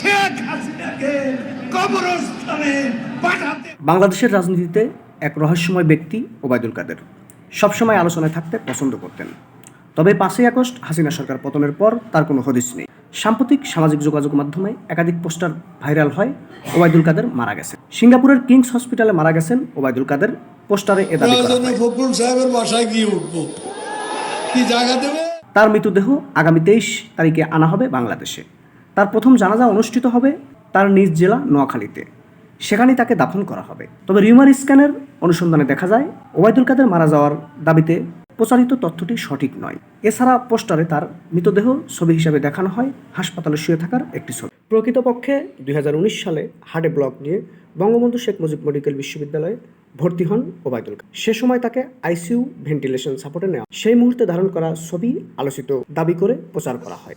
শেখ হাসিনাকে কবরস্থানে পাঠাতে বাংলাদেশের রাজনীতিতে এক রহস্যময় ব্যক্তি ওবায়দুল কাদের। সবসময় আলোচনায় থাকতে পছন্দ করতেন। তবে পাঁচই আগস্ট হাসিনা সরকার পতনের পর তার কোনো হদিস নেই। সাম্প্রতিক সামাজিক যোগাযোগ মাধ্যমে একাধিক পোস্টার ভাইরাল হয় ওবায়দুল কাদের মারা গেছেন। সিঙ্গাপুরের কিংস হসপিটালে মারা গেছেন ওবায়দুল কাদের। পোস্টারে এ দাবি করা প্রয়োজনে ফখরুল সাহেবের বাসায় গিয়ে উঠবো। কি জায়গা দেবে? তার মৃতদেহ আগামী তেইশ তারিখে আনা হবে বাংলাদেশে। তার প্রথম জানাজা অনুষ্ঠিত হবে তার নিজ জেলা নোয়াখালীতে। সেখানেই তাকে দাফন করা হবে। তবে রিউমার স্ক্যানের অনুসন্ধানে দেখা যায়, ওবায়দুল কাদের মারা যাওয়ার দাবিতে প্রচারিত তথ্যটি সঠিক নয়। এছাড়া পোস্টারে তার মৃতদেহ ছবি হিসাবে দেখানো হয়, হাসপাতালে শুয়ে থাকার একটি ছবি। প্রকৃতপক্ষে দুই হাজার উনিশ সালে হার্টে ব্লক নিয়ে বঙ্গবন্ধু শেখ মুজিব মেডিকেল বিশ্ববিদ্যালয়ে ভর্তি হন ওবায়দুল। সে সময় তাকে আইসিইউ ভেন্টিলেশন সাপোর্টে নেওয়া সেই মুহূর্তে ধারণ করা ছবি আলোচিত দাবি করে প্রচার করা হয়।